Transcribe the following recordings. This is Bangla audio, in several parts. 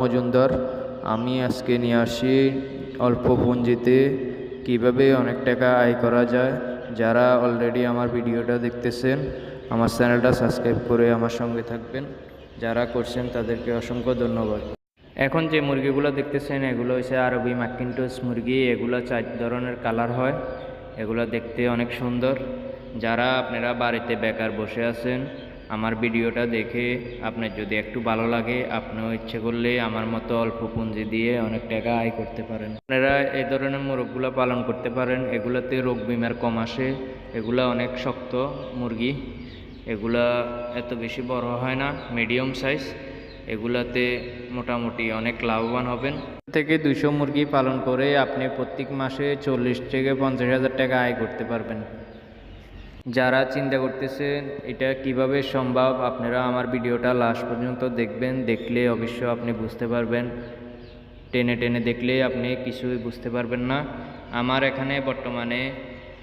মজুমদার, আমি আজকে নিয়ে আসি অল্প পুঁজিতে কীভাবে অনেক টাকা আয় করা যায়। যারা অলরেডি আমার ভিডিওটা দেখতেছেন, আমার চ্যানেলটা সাবস্ক্রাইব করে আমার সঙ্গে থাকবেন। যারা করছেন, তাদেরকে অসংখ্য ধন্যবাদ। এখন যে মুরগিগুলো দেখতেছেন, এগুলো হচ্ছে আরবি ম্যাকিনটোস মুরগি। এগুলো চার ধরনের কালার হয়। এগুলো দেখতে অনেক সুন্দর। যারা আপনারা বাড়িতে বেকার বসে আছেন আমার ভিডিওটা দেখে আপনার যদি একটু ভালো লাগে, আপনিও ইচ্ছে করলে আমার মতো অল্প পুঁজি দিয়ে অনেক টাকা আয় করতে পারেন। আপনারা এই ধরনের মোরগগুলো পালন করতে পারেন। এগুলোতে রোগ বিমার কম আসে। এগুলো অনেক শক্ত মুরগি। এগুলা এত বেশি বড় হয় না মিডিয়াম সাইজ এগুলাতে মোটামুটি অনেক লাভবান হবেন। থেকে দুশো মুরগি পালন করে আপনি প্রত্যেক মাসে চল্লিশ থেকে পঞ্চাশ হাজার টাকা আয় করতে পারবেন। যারা চিন্তা করতেছেন এটা কীভাবে সম্ভব, আপনারা আমার ভিডিওটা লাস্ট পর্যন্ত দেখবেন, দেখলে অবশ্য আপনি বুঝতে পারবেন। টেনে টেনে দেখলে আপনি কিছুই বুঝতে পারবেন না। আমার এখানে বর্তমানে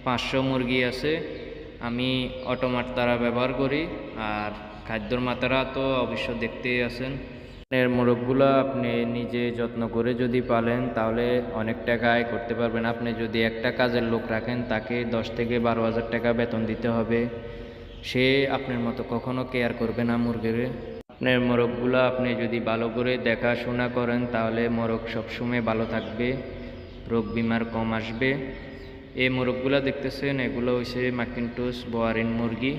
পাঁচশো মুরগি আছে। আমি অটোমাট তারা ব্যবহার করি, আর খাদ্যর মাত্রা তো অবশ্য দেখতেই আছেন। এর মোরগগুলো আপনি নিজে যত্ন করে যদি পালেন, তাহলে অনেক টাকা আয় করতে পারবেন। আপনি যদি একটা কাজের লোক রাখেন, তাকে দশ থেকে বারো হাজার টাকা বেতন দিতে হবে। সে আপনার মতো কখনো কেয়ার করবে না মুরগির। আপনার মোরগগুলো আপনি যদি ভালো করে দেখাশোনা করেন, তাহলে মোরগ সবসময় ভালো থাকবে, রোগ বিমার কম আসবে। এই মোরগগুলো দেখতেছেন, এগুলো হচ্ছে ম্যাকিনটোস বোয়ারিন মুরগি।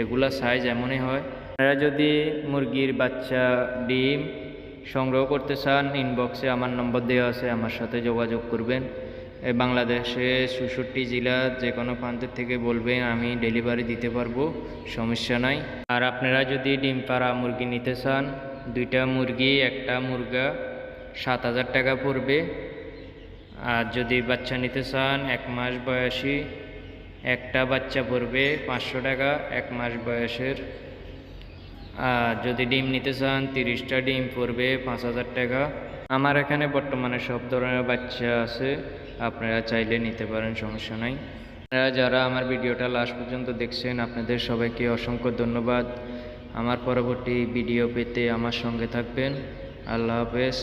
এগুলা সাইজ এমনই হয় আপনারা যদি মুরগির বাচ্চা ডিম সংগ্রহ করতে চান ইনবক্সে আমার নম্বর দেওয়া আছে, আমার সাথে যোগাযোগ করবেন। বাংলাদেশে চৌষট্টি জেলা যে কোনো প্রান্তের থেকে বলবেন, আমি ডেলিভারি দিতে পারব, সমস্যা নাই। আর আপনারা যদি ডিম পাড়া মুরগি নিতে চান, দুইটা মুরগি, একটা মুরগা, সাত হাজার টাকা পড়বে। আর যদি বাচ্চা নিতে চান, এক মাস বয়সী, একটা বাচ্চা পড়বে পাঁচশো টাকা, এক মাস বয়সের আর যদি ডিম নিতে চান, তিরিশটা ডিম পড়বে পাঁচ হাজার টাকা। আমার এখানে বর্তমানে সব ধরনের বাচ্চা আছে, আপনারা চাইলে নিতে পারেন, সমস্যা নাই। যারা আমার ভিডিওটা লাস্ট পর্যন্ত দেখছেন, আপনাদের সবাইকে অসংখ্য ধন্যবাদ। আমার পরবর্তী ভিডিও পেতে আমার সঙ্গে থাকবেন। আল্লাহ হাফেজ।